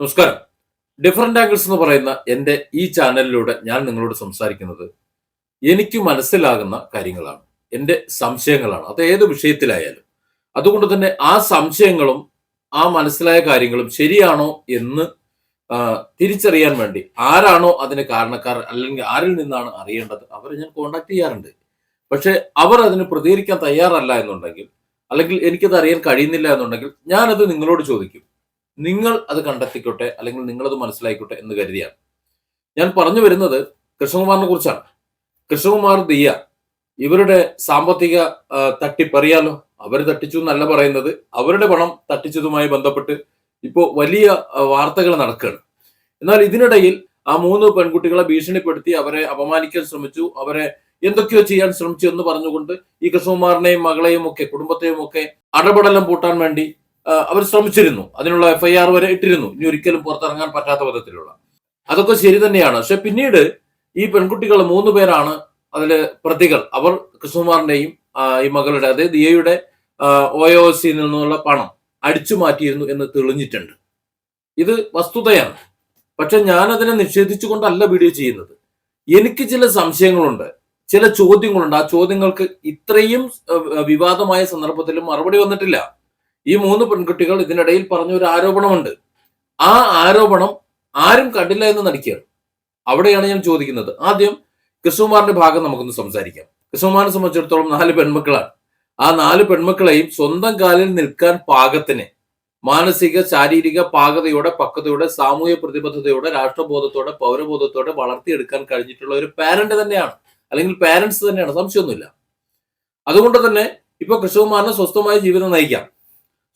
നമസ്കാരം. Different angles എന്ന് പറയുന്ന എന്റെ ഈ ചാനലിലൂടെ ഞാൻ നിങ്ങളോട് സംസാരിക്കുന്നത് എനിക്ക് മനസ്സിലാകുന്ന കാര്യങ്ങളാണ്. എന്റെ സംശയങ്ങളാണ്. അത് ഏത് വിഷയത്തിലായാലും. അതുകൊണ്ട് തന്നെ ആ സംശയങ്ങളും ആ മനസ്സിലായ കാര്യങ്ങളും ശരിയാണോ എന്ന് തിരിച്ചറിയാൻ വേണ്ടി ആരാണോ അതിന് കാരണക്കാർ അല്ലെങ്കിൽ ആരിൽ നിന്നാണ് അറിയേണ്ടത് അവരെ ഞാൻ കോണ്ടാക്ട് ചെയ്യാറുണ്ട്. പക്ഷെ അവർ അതിന് പ്രതികരിക്കാൻ തയ്യാറല്ല എന്നുണ്ടെങ്കിൽ അല്ലെങ്കിൽ എനിക്കത് അറിയാൻ കഴിയുന്നില്ല എന്നുണ്ടെങ്കിൽ ഞാനത് നിങ്ങളോട് ചോദിക്കും. നിങ്ങൾ അത് കണ്ടെത്തിക്കോട്ടെ അല്ലെങ്കിൽ നിങ്ങളത് മനസ്സിലായിക്കോട്ടെ എന്ന് കരുതിയാണ്. ഞാൻ പറഞ്ഞു വരുന്നത് കൃഷ്ണകുമാറിനെ കുറിച്ചാണ്. കൃഷ്ണകുമാർ ദിയ ഇവരുടെ സാമ്പത്തിക തട്ടിപ്പറിയാലോ? അവർ തട്ടിച്ചു എന്നല്ല പറയുന്നത്. അവരുടെ പണം തട്ടിച്ചതുമായി ബന്ധപ്പെട്ട് ഇപ്പോൾ വലിയ വാർത്തകൾ നടക്കുകയാണ്. എന്നാൽ ഇതിനിടയിൽ ആ മൂന്ന് പെൺകുട്ടികളെ ഭീഷണിപ്പെടുത്തി അവരെ അപമാനിക്കാൻ ശ്രമിച്ചു. അവരെ എന്തൊക്കെയോ ചെയ്യാൻ ശ്രമിച്ചു എന്ന് പറഞ്ഞുകൊണ്ട് ഈ കൃഷ്ണകുമാറിനെയും മകളെയും ഒക്കെ കുടുംബത്തെയും ഒക്കെ അടപടലം പൂട്ടാൻ വേണ്ടി അവർ ശ്രമിച്ചിരുന്നു. അതിനുള്ള എഫ്ഐആർ വരെ ഇട്ടിരുന്നു. ഇനി ഒരിക്കലും പുറത്തിറങ്ങാൻ പറ്റാത്ത വിധത്തിലുള്ള. അതൊക്കെ ശരി തന്നെയാണ്. പക്ഷെ പിന്നീട് ഈ പെൺകുട്ടികൾ മൂന്ന് പേരാണ് അതിൽ പ്രതികൾ. അവർ കൃഷ്ണകുമാറിന്റെയും ഈ മകളുടെ അതായത് ദിയയുടെ ഒ ഒ സിയിൽ നിന്നുള്ള പണം അടിച്ചു മാറ്റിയിരുന്നു എന്ന് തെളിഞ്ഞിട്ടുണ്ട്. ഇത് വസ്തുതയാണ്. പക്ഷെ ഞാൻ അതിനെ നിഷേധിച്ചുകൊണ്ടല്ല വീഡിയോ ചെയ്യുന്നത്. എനിക്ക് ചില സംശയങ്ങളുണ്ട്. ചില ചോദ്യങ്ങളുണ്ട്. ആ ചോദ്യങ്ങൾക്ക് ഇത്രയും വിവാദമായ സന്ദർഭത്തിലും മറുപടി വന്നിട്ടില്ല. ഈ മൂന്ന് പെൺകുട്ടികൾ ഇതിനിടയിൽ പറഞ്ഞ ഒരു ആരോപണമുണ്ട്. ആ ആരോപണം ആരും കണ്ടില്ല എന്ന് നടിക്കുകയാണ്. അവിടെയാണ് ഞാൻ ചോദിക്കുന്നത്. ആദ്യം കൃഷ്ണകുമാറിന്റെ ഭാഗം നമുക്കൊന്ന് സംസാരിക്കാം. കൃഷ്ണകുമാറിനെ സംബന്ധിച്ചിടത്തോളം നാല് പെൺമക്കളാണ്. ആ നാല് പെൺമക്കളെയും സ്വന്തം കാലിൽ നിൽക്കാൻ പാകത്തിന് മാനസിക ശാരീരിക പാകതയോടെ പക്വതയോടെ സാമൂഹിക പ്രതിബദ്ധതയോടെ രാഷ്ട്രബോധത്തോടെ പൗരബോധത്തോടെ വളർത്തിയെടുക്കാൻ കഴിഞ്ഞിട്ടുള്ള ഒരു പാരന്റ് തന്നെയാണ്. അല്ലെങ്കിൽ പാരന്റ്സ് തന്നെയാണ്. സംശയമൊന്നുമില്ല. അതുകൊണ്ട് തന്നെ ഇപ്പൊ കൃഷ്ണകുമാറിന് സ്വസ്ഥമായ ജീവിതം നയിക്കാം.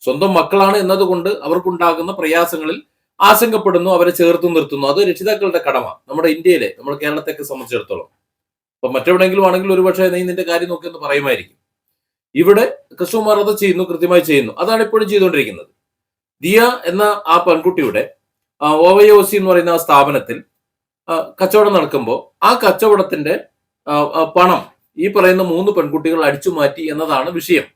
സ്വന്തം മക്കളാണ് എന്നതുകൊണ്ട് അവർക്കുണ്ടാകുന്ന പ്രയാസങ്ങളിൽ ആശങ്കപ്പെടുന്നു അവരെ ചേർത്ത് നിർത്തുന്നു. അത് രക്ഷിതാക്കളുടെ കടമ. നമ്മുടെ ഇന്ത്യയിലെ നമ്മുടെ കേരളത്തെയൊക്കെ സംബന്ധിച്ചിടത്തോളം. അപ്പൊ മറ്റെവിടെയെങ്കിലും ആണെങ്കിൽ ഒരുപക്ഷെ നീ നിന്റെ കാര്യം നോക്കി എന്ന് പറയുമായിരിക്കും. ഇവിടെ കൃഷ്ണകുമാർ അത് ചെയ്യുന്നു കൃത്യമായി ചെയ്യുന്നു. അതാണ് ഇപ്പോഴും ചെയ്തുകൊണ്ടിരിക്കുന്നത്. ദിയ എന്ന ആ പെൺകുട്ടിയുടെ ഒ വൈ ഒ സി എന്ന് പറയുന്ന ആ സ്ഥാപനത്തിൽ കച്ചവടം നടക്കുമ്പോൾ ആ കച്ചവടത്തിന്റെ പണം ഈ പറയുന്ന മൂന്ന് പെൺകുട്ടികൾ അടിച്ചു മാറ്റി എന്നതാണ് വിഷയം.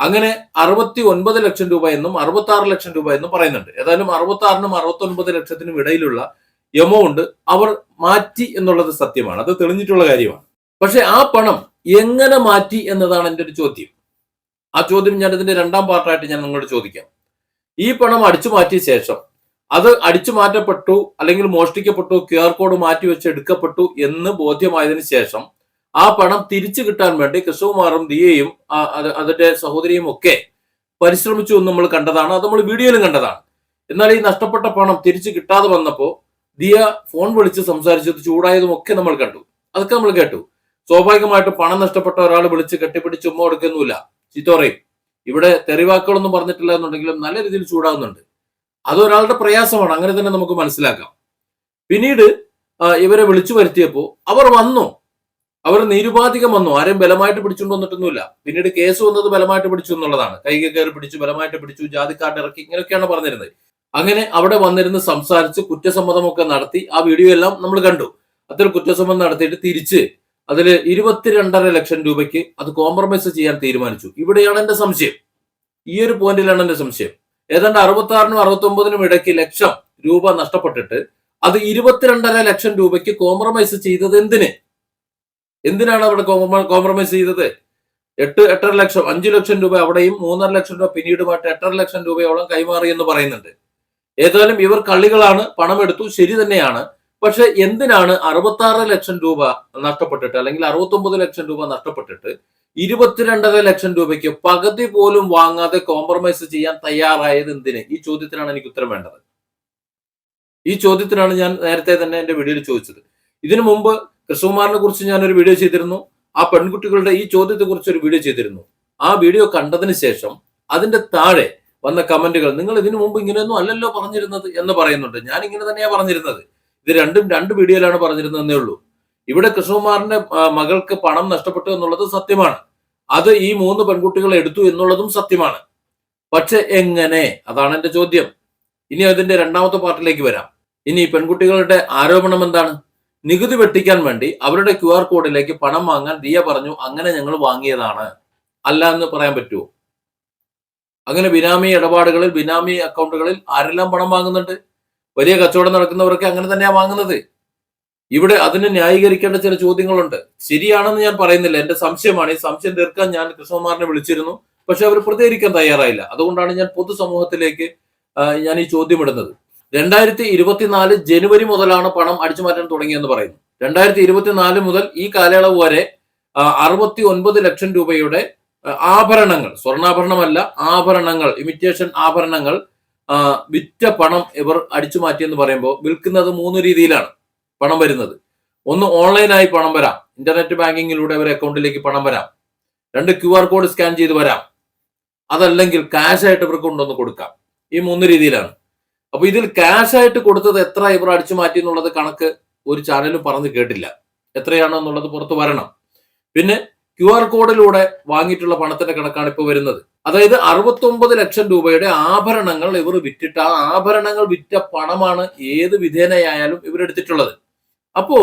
അങ്ങനെ അറുപത്തി ഒൻപത് ലക്ഷം രൂപ എന്നും അറുപത്തി ആറ് ലക്ഷം രൂപ എന്നും പറയുന്നുണ്ട്. ഏതായാലും അറുപത്തി ആറിനും അറുപത്തി ഒൻപത് ലക്ഷത്തിനും ഇടയിലുള്ള എമൗണ്ട് അവർ മാറ്റി എന്നുള്ളത് സത്യമാണ്. അത് തെളിഞ്ഞിട്ടുള്ള കാര്യമാണ്. പക്ഷെ ആ പണം എങ്ങനെ മാറ്റി എന്നതാണ് എന്റെ ഒരു ചോദ്യം. ആ ചോദ്യം ഞാൻ ഇതിന്റെ രണ്ടാം പാർട്ടായിട്ട് ഞാൻ നിങ്ങളോട് ചോദിക്കാം. ഈ പണം അടിച്ചു മാറ്റിയ ശേഷം അത് അടിച്ചു മാറ്റപ്പെട്ടു അല്ലെങ്കിൽ മോഷ്ടിക്കപ്പെട്ടു ക്യു ആർ കോഡ് മാറ്റി വെച്ച് എടുക്കപ്പെട്ടു എന്ന് ബോധ്യമായതിനു ശേഷം ആ പണം തിരിച്ചു കിട്ടാൻ വേണ്ടി കൃഷ്ണകുമാറും ദിയയും അതിന്റെ സഹോദരിയും ഒക്കെ പരിശ്രമിച്ചു എന്ന് നമ്മൾ കണ്ടതാണ്. അത് നമ്മൾ വീഡിയോയിലും കണ്ടതാണ്. എന്നാൽ ഈ നഷ്ടപ്പെട്ട പണം തിരിച്ചു കിട്ടാതെ വന്നപ്പോ ദിയ ഫോൺ വിളിച്ച് സംസാരിച്ചത് ചൂടായതും ഒക്കെ നമ്മൾ കണ്ടു. അതൊക്കെ നമ്മൾ കേട്ടു. സ്വാഭാവികമായിട്ട് പണം നഷ്ടപ്പെട്ട ഒരാൾ വിളിച്ച് കെട്ടിപ്പിടിച്ച് ഉമ്മ കൊടുക്കുന്നില്ല ചിത്തോറയും ഇവിടെ തെറിവാക്കുകളൊന്നും പറഞ്ഞിട്ടില്ല എന്നുണ്ടെങ്കിലും നല്ല രീതിയിൽ ചൂടാകുന്നുണ്ട് അതൊരാളുടെ പ്രയാസമാണ്. അങ്ങനെ തന്നെ നമുക്ക് മനസ്സിലാക്കാം. പിന്നീട് ഇവരെ വിളിച്ചു വരുത്തിയപ്പോൾ അവർ വന്നു. അവർ നിരുപാധികം വന്നു. ആരെയും ബലമായിട്ട് പിടിച്ചുകൊണ്ട് വന്നിട്ടൊന്നുമില്ല. പിന്നീട് കേസ് വന്നത് ബലമായിട്ട് പിടിച്ചു എന്നുള്ളതാണ്. കൈക കയറി പിടിച്ചു ബലമായിട്ട് പിടിച്ചു ജാതിക്കാട്ട് ഇറക്കി ഇങ്ങനെയൊക്കെയാണ് പറഞ്ഞിരുന്നത്. അങ്ങനെ അവിടെ വന്നിരുന്ന് സംസാരിച്ച് കുറ്റസമ്മതമൊക്കെ നടത്തി ആ വീഡിയോ എല്ലാം നമ്മൾ കണ്ടു. അത്തരം കുറ്റസമ്മതം നടത്തിയിട്ട് തിരിച്ച് അതിൽ ഇരുപത്തിരണ്ടര ലക്ഷം രൂപയ്ക്ക് അത് കോംപ്രമൈസ് ചെയ്യാൻ തീരുമാനിച്ചു. ഇവിടെയാണ് എന്റെ സംശയം. ഈ ഒരു പോയിന്റിലാണ് എന്റെ സംശയം. ഏതാണ്ട് അറുപത്തി ആറിനും അറുപത്തി ഒമ്പതിനും ഇടയ്ക്ക് ലക്ഷം രൂപ നഷ്ടപ്പെട്ടിട്ട് അത് ഇരുപത്തിരണ്ടര ലക്ഷം രൂപയ്ക്ക് കോംപ്രമൈസ് ചെയ്തത് എന്തിന്? എന്തിനാണ് അവിടെ കോംപ്രമൈസ് ചെയ്തത്? എട്ട് എട്ടര ലക്ഷം അഞ്ചു ലക്ഷം രൂപ അവിടെയും മൂന്നര ലക്ഷം രൂപ പിന്നീടുമായിട്ട് എട്ടര ലക്ഷം രൂപയോളം കൈമാറി എന്ന് പറയുന്നുണ്ട്. ഏതായാലും ഇവർ കള്ളികളാണ് പണമെടുത്തു ശരി തന്നെയാണ്. പക്ഷെ എന്തിനാണ് അറുപത്തി ലക്ഷം രൂപ നഷ്ടപ്പെട്ടിട്ട് അല്ലെങ്കിൽ അറുപത്തി ലക്ഷം രൂപ നഷ്ടപ്പെട്ടിട്ട് ഇരുപത്തിരണ്ടര ലക്ഷം രൂപയ്ക്ക് പകുതി പോലും വാങ്ങാതെ കോംപ്രമൈസ് ചെയ്യാൻ തയ്യാറായത് എന്തിന്? ഈ ചോദ്യത്തിനാണ് എനിക്ക് ഉത്തരം വേണ്ടത്. ഈ ചോദ്യത്തിനാണ് ഞാൻ നേരത്തെ തന്നെ എന്റെ വീഡിയോയിൽ ചോദിച്ചത്. ഇതിനു മുമ്പ് കൃഷ്ണകുമാറിനെ കുറിച്ച് ഞാനൊരു വീഡിയോ ചെയ്തിരുന്നു. ആ പെൺകുട്ടികളുടെ ഈ ചോദ്യത്തെ കുറിച്ച് ഒരു വീഡിയോ ചെയ്തിരുന്നു. ആ വീഡിയോ കണ്ടതിന് ശേഷം അതിന്റെ താഴെ വന്ന കമന്റുകൾ നിങ്ങൾ ഇതിനു മുമ്പ് ഇങ്ങനെയൊന്നും അല്ലല്ലോ പറഞ്ഞിരുന്നത് എന്ന് പറയുന്നുണ്ട്. ഞാൻ ഇങ്ങനെ തന്നെയാണ് പറഞ്ഞിരുന്നത്. ഇത് രണ്ടും രണ്ട് വീഡിയോയിലാണ് പറഞ്ഞിരുന്നതെന്നേ ഉള്ളൂ. ഇവിടെ കൃഷ്ണകുമാറിന്റെ മകൾക്ക് പണം നഷ്ടപ്പെട്ടു എന്നുള്ളത് സത്യമാണ്. അത് ഈ മൂന്ന് പെൺകുട്ടികൾ എടുത്തു എന്നുള്ളതും സത്യമാണ്. പക്ഷെ എങ്ങനെ? അതാണ് എന്റെ ചോദ്യം. ഇനി അതിന്റെ രണ്ടാമത്തെ പാർട്ടിലേക്ക് വരാം. ഇനി പെൺകുട്ടികളുടെ ആരോപണം എന്താണ്? നികുതി വെട്ടിക്കാൻ വേണ്ടി അവരുടെ ക്യു ആർ കോഡിലേക്ക് പണം വാങ്ങാൻ ദിയ പറഞ്ഞു അങ്ങനെ ഞങ്ങൾ വാങ്ങിയതാണ്. അല്ല എന്ന് പറയാൻ പറ്റുമോ അങ്ങനെ ബിനാമി ഇടപാടുകളിൽ ബിനാമി അക്കൗണ്ടുകളിൽ ആരെല്ലാം പണം വാങ്ങുന്നുണ്ട്? വലിയ കച്ചവടം നടക്കുന്നവരൊക്കെ അങ്ങനെ തന്നെയാണ് വാങ്ങുന്നത്. ഇവിടെ അതിന് ന്യായീകരിക്കേണ്ട ചില ചോദ്യങ്ങളുണ്ട്. ശരിയാണെന്ന് ഞാൻ പറയുന്നില്ല. എന്റെ സംശയമാണ്. ഈ സംശയം തീർക്കാൻ ഞാൻ കൃഷ്ണകുമാറിനെ വിളിച്ചിരുന്നു. പക്ഷെ അവർ പ്രതികരിക്കാൻ തയ്യാറായില്ല. അതുകൊണ്ടാണ് ഞാൻ പൊതുസമൂഹത്തിലേക്ക് ഞാൻ ഈ ചോദ്യം ഇടുന്നത്. രണ്ടായിരത്തി ഇരുപത്തിനാല് ജനുവരി മുതലാണ് പണം അടിച്ചു മാറ്റാൻ തുടങ്ങിയെന്ന് പറയുന്നു. രണ്ടായിരത്തി ഇരുപത്തിനാല് മുതൽ ഈ കാലയളവ് വരെ അറുപത്തി ഒൻപത് ലക്ഷം രൂപയുടെ ആഭരണങ്ങൾ സ്വർണാഭരണമല്ല ആഭരണങ്ങൾ ഇമിറ്റേഷൻ ആഭരണങ്ങൾ വിറ്റ പണം ഇവർ അടിച്ചു മാറ്റിയെന്ന് പറയുമ്പോൾ വിൽക്കുന്നത് മൂന്ന് രീതിയിലാണ് പണം വരുന്നത്. ഒന്ന് ഓൺലൈനായി പണം വരാം. ഇന്റർനെറ്റ് ബാങ്കിങ്ങിലൂടെ അവരുടെ അക്കൗണ്ടിലേക്ക് പണം വരാം. രണ്ട് ക്യു ആർ കോഡ് സ്കാൻ ചെയ്ത് വരാം. അതല്ലെങ്കിൽ ക്യാഷ് ആയിട്ട് ഇവർക്ക് കൊണ്ടുവന്ന് കൊടുക്കാം. ഈ മൂന്ന് രീതിയിലാണ്. അപ്പൊ ഇതിൽ ക്യാഷ് ആയിട്ട് കൊടുത്തത് എത്ര ഇവർ അടിച്ചു മാറ്റി എന്നുള്ളത് കണക്ക് ഒരു ചാനലും പറഞ്ഞു കേട്ടില്ല. എത്രയാണോ എന്നുള്ളത് പുറത്തു വരണം. പിന്നെ ക്യു ആർ കോഡിലൂടെ വാങ്ങിയിട്ടുള്ള പണത്തിന്റെ കണക്കാണ് ഇപ്പോൾ വരുന്നത്. അതായത് അറുപത്തൊമ്പത് ലക്ഷം രൂപയുടെ ആഭരണങ്ങൾ ഇവർ വിറ്റിട്ട് ആ ആഭരണങ്ങൾ വിറ്റ പണമാണ് ഏത് വിധേനയായാലും ഇവരെടുത്തിട്ടുള്ളത് അപ്പോ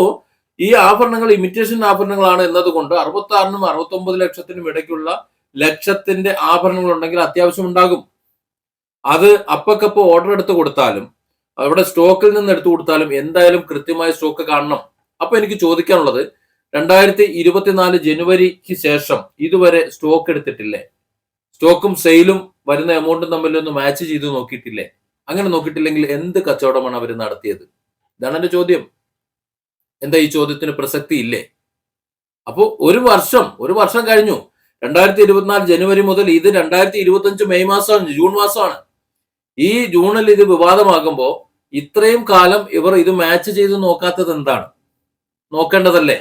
ഈ ആഭരണങ്ങൾ ഇമിറ്റേഷൻ ആഭരണങ്ങളാണ് എന്നതുകൊണ്ട് അറുപത്തി ആറിനും അറുപത്തി ലക്ഷത്തിനും ഇടയ്ക്കുള്ള ലക്ഷത്തിന്റെ ആഭരണങ്ങൾ ഉണ്ടെങ്കിൽ അത്യാവശ്യം ഉണ്ടാകും. അത് അപ്പക്കപ്പ് ഓർഡർ എടുത്ത് കൊടുത്താലും അവിടെ സ്റ്റോക്കിൽ നിന്ന് എടുത്തു കൊടുത്താലും എന്തായാലും കൃത്യമായ സ്റ്റോക്ക് കാണണം. അപ്പൊ എനിക്ക് ചോദിക്കാനുള്ളത് രണ്ടായിരത്തി ഇരുപത്തിനാല് ജനുവരിക്ക് ശേഷം ഇതുവരെ സ്റ്റോക്ക് എടുത്തിട്ടില്ലേ? സ്റ്റോക്കും സെയിലും വരുന്ന എമൗണ്ടും തമ്മിലൊന്ന് മാച്ച് ചെയ്ത് നോക്കിയിട്ടില്ലേ? അങ്ങനെ നോക്കിയിട്ടില്ലെങ്കിൽ എന്ത് കച്ചവടമാണ് അവർ നടത്തിയത്? ഇതാണ് എന്റെ ചോദ്യം. എന്താ ഈ ചോദ്യത്തിന് പ്രസക്തി ഇല്ലേ? അപ്പോ ഒരു വർഷം ഒരു വർഷം കഴിഞ്ഞു. രണ്ടായിരത്തി ഇരുപത്തിനാല് ജനുവരി മുതൽ ഇത് രണ്ടായിരത്തി ഇരുപത്തി മെയ് മാസമാണ് ജൂൺ മാസമാണ്. ഈ ജൂണിൽ ഇത് വിവാദമാകുമ്പോൾ ഇത്രയും കാലം ഇവർ ഇത് മാച്ച് ചെയ്ത് നോക്കാത്തത് എന്താണ്? നോക്കേണ്ടതല്ലേ?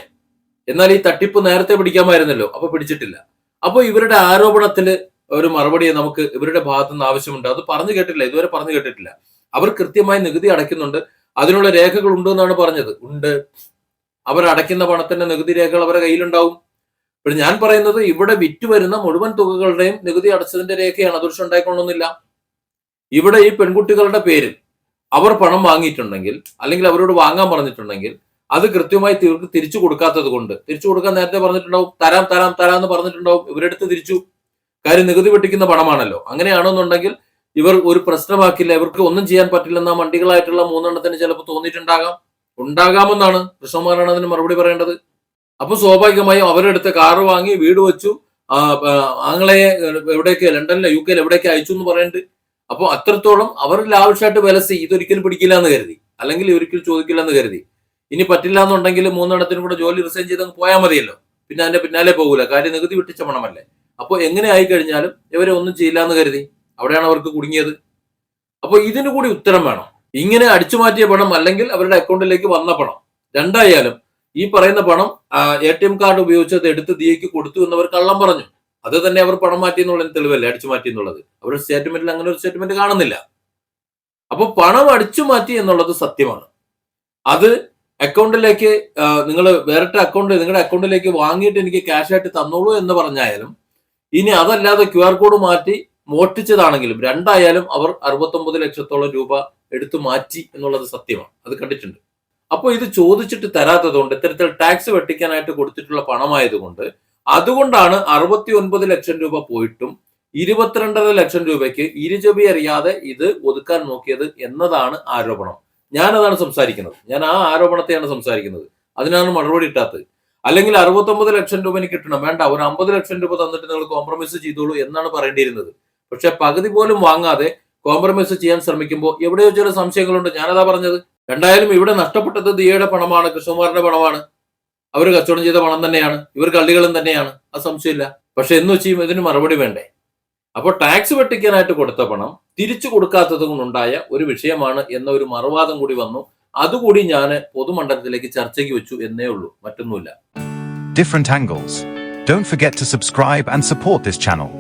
എന്നാൽ ഈ തട്ടിപ്പ് നേരത്തെ പിടിക്കാമായിരുന്നല്ലോ അപ്പൊ പിടിച്ചിട്ടില്ല. അപ്പൊ ഇവരുടെ ആരോപണത്തിൽ ഒരു മറുപടി നമുക്ക് ഇവരുടെ ഭാഗത്തു നിന്ന് ആവശ്യമുണ്ട്. അത് പറഞ്ഞു കേട്ടില്ല ഇതുവരെ പറഞ്ഞു കേട്ടിട്ടില്ല. അവർ കൃത്യമായി നികുതി അടയ്ക്കുന്നുണ്ട്. അതിനുള്ള രേഖകൾ ഉണ്ട് എന്നാണ് പറഞ്ഞത്. ഉണ്ട്. അവർ അടയ്ക്കുന്ന പണത്തിന്റെ നികുതി രേഖകൾ അവരുടെ കയ്യിലുണ്ടാവും. ഇപ്പോൾ ഞാൻ പറയുന്നത് ഇവിടെ വിറ്റുവരുന്ന മുഴുവൻ തുകകളുടെയും നികുതി അടച്ചതിന്റെ രേഖയാണ്. അതൊരു ഉണ്ടായിക്കൊള്ളണമെന്നില്ല ഇവിടെ ഈ പെൺകുട്ടികളുടെ പേരിൽ അവർ പണം വാങ്ങിയിട്ടുണ്ടെങ്കിൽ അല്ലെങ്കിൽ അവരോട് വാങ്ങാൻ പറഞ്ഞിട്ടുണ്ടെങ്കിൽ അത് കൃത്യമായി ഇവർക്ക് തിരിച്ചു കൊടുക്കാത്തത് കൊണ്ട് തിരിച്ചു കൊടുക്കാൻ നേരത്തെ പറഞ്ഞിട്ടുണ്ടാവും തരാം തരാം തരാം എന്ന് പറഞ്ഞിട്ടുണ്ടാവും ഇവരെടുത്ത് തിരിച്ചു. കാര്യം നികുതി വെട്ടിക്കുന്ന പണമാണല്ലോ. അങ്ങനെയാണെന്നുണ്ടെങ്കിൽ ഇവർ ഒരു പ്രശ്നമാക്കില്ല ഇവർക്ക് ഒന്നും ചെയ്യാൻ പറ്റില്ലെന്ന മണ്ടികളായിട്ടുള്ള മൂന്നെണ്ണത്തിന് ചിലപ്പോൾ തോന്നിയിട്ടുണ്ടാകാം. ഉണ്ടാകാമെന്നാണ് കൃഷ്ണകുമാരാണ് അതിന് മറുപടി പറയേണ്ടത്. അപ്പൊ സ്വാഭാവികമായും അവരെടുത്ത് കാറ് വാങ്ങി വീട് വെച്ചു ആങ്ങളെ എവിടേക്ക് ലണ്ടനിലെ യു കെയിൽ എവിടേക്ക് അയച്ചു എന്ന് പറയുന്നുണ്ട് അപ്പൊ അത്രത്തോളം അവർ ലാവിഷായിട്ട് വിലസി ഇതൊരിക്കലും പിടിക്കില്ല എന്ന് കരുതി. അല്ലെങ്കിൽ ഒരിക്കലും ചോദിക്കില്ല എന്ന് കരുതി. ഇനി പറ്റില്ല എന്നുണ്ടെങ്കിൽ മൂന്നെണ്ണത്തിനും കൂടെ ജോലി റിസൈൻ ചെയ്ത് അങ്ങ് പോയാൽ മതിയല്ലോ. പിന്നെ അതിന്റെ പിന്നാലെ പോകൂല. കാര്യം നികുതി വിട്ടിച്ച പണമല്ലേ. അപ്പൊ എങ്ങനെ ആയി കഴിഞ്ഞാലും ഇവരെ ഒന്നും ചെയ്യില്ല എന്ന് കരുതി. അവിടെയാണ് അവർക്ക് കുടുങ്ങിയത്. അപ്പൊ ഇതിനു കൂടി ഉത്തരം വേണം. ഇങ്ങനെ അടിച്ചു മാറ്റിയ പണം അല്ലെങ്കിൽ അവരുടെ അക്കൗണ്ടിലേക്ക് വന്ന പണം. രണ്ടായാലും ഈ പറയുന്ന പണം എ ടി എം കാർഡ് ഉപയോഗിച്ച് അത് എടുത്ത് ദിയയ്ക്ക് കൊടുത്തു എന്നവർ കള്ളം പറഞ്ഞു. അത് തന്നെ അവർ പണം മാറ്റി എന്നുള്ളതിന് തെളിവല്ലേ അടിച്ചു മാറ്റി എന്നുള്ളത് അവരുടെ സ്റ്റേറ്റ്മെന്റിൽ അങ്ങനെ ഒരു സ്റ്റേറ്റ്മെന്റ് കാണുന്നില്ല. അപ്പൊ പണം അടിച്ചു മാറ്റി എന്നുള്ളത് സത്യമാണ്. അത് അക്കൗണ്ടിലേക്ക് നിങ്ങൾ വേറിട്ട അക്കൗണ്ട് നിങ്ങളുടെ അക്കൗണ്ടിലേക്ക് വാങ്ങിയിട്ട് എനിക്ക് ക്യാഷ് ആയിട്ട് തന്നോളൂ എന്ന് പറഞ്ഞായാലും ഇനി അതല്ലാതെ ക്യു ആർ കോഡ് മാറ്റി മോട്ടിച്ചതാണെങ്കിലും രണ്ടായാലും അവർ അറുപത്തൊമ്പത് ലക്ഷത്തോളം രൂപ എടുത്തു മാറ്റി എന്നുള്ളത് സത്യമാണ്. അത് കണ്ടിട്ടുണ്ട്. അപ്പോൾ ഇത് ചോദിച്ചിട്ട് തരാത്തതുകൊണ്ട് ഇത്തരത്തിൽ ടാക്സ് വെട്ടിക്കാനായിട്ട് കൊടുത്തിട്ടുള്ള പണമായതുകൊണ്ട് അതുകൊണ്ടാണ് അറുപത്തി ഒൻപത് ലക്ഷം രൂപ പോയിട്ടും ഇരുപത്തിരണ്ടര ലക്ഷം രൂപയ്ക്ക് ഇരുചെവി അറിയാതെ ഇത് ഒതുക്കാൻ നോക്കിയത് എന്നതാണ് ആരോപണം. ഞാനതാണ് സംസാരിക്കുന്നത്. ഞാൻ ആ ആരോപണത്തെയാണ് സംസാരിക്കുന്നത്. അതിനാണ് മറുപടി ഇട്ടാത്തത്. അല്ലെങ്കിൽ അറുപത്തൊമ്പത് ലക്ഷം രൂപ എനിക്ക് കിട്ടണം. വേണ്ട ഒരു അമ്പത് ലക്ഷം രൂപ തന്നിട്ട് നിങ്ങൾ കോംപ്രമൈസ് ചെയ്തോളൂ എന്നാണ് പറയേണ്ടിയിരുന്നത്. പക്ഷെ പകുതി പോലും വാങ്ങാതെ കോംപ്രമൈസ് ചെയ്യാൻ ശ്രമിക്കുമ്പോൾ എവിടെയോ ചില സംശയങ്ങളുണ്ട്. ഞാനതാ പറഞ്ഞത്. രണ്ടായാലും ഇവിടെ നഷ്ടപ്പെട്ടത് ദിയയുടെ പണമാണ് കൃഷ്ണകുമാറിന്റെ പണമാണ്. അവർ കച്ചവടം ചെയ്ത പണം തന്നെയാണ്. ഇവർ കള്ളികളും തന്നെയാണ്. അത് സംശയമില്ല. പക്ഷെ എന്ന് വെച്ചും ഇതിന് മറുപടി വേണ്ടേ? അപ്പോൾ ടാക്സ് വെട്ടിക്കാനായിട്ട് കൊടുത്ത പണം തിരിച്ചു കൊടുക്കാത്തത് കൊണ്ടുണ്ടായ ഒരു വിഷയമാണ് എന്ന ഒരു മറുവാദം കൂടി വന്നു. അതുകൂടി ഞാൻ പൊതുമണ്ഡലത്തിലേക്ക് ചർച്ചയ്ക്ക് വെച്ചു എന്നേ ഉള്ളൂ. മറ്റൊന്നുമില്ല. Different angles. Don't forget to subscribe and support this channel.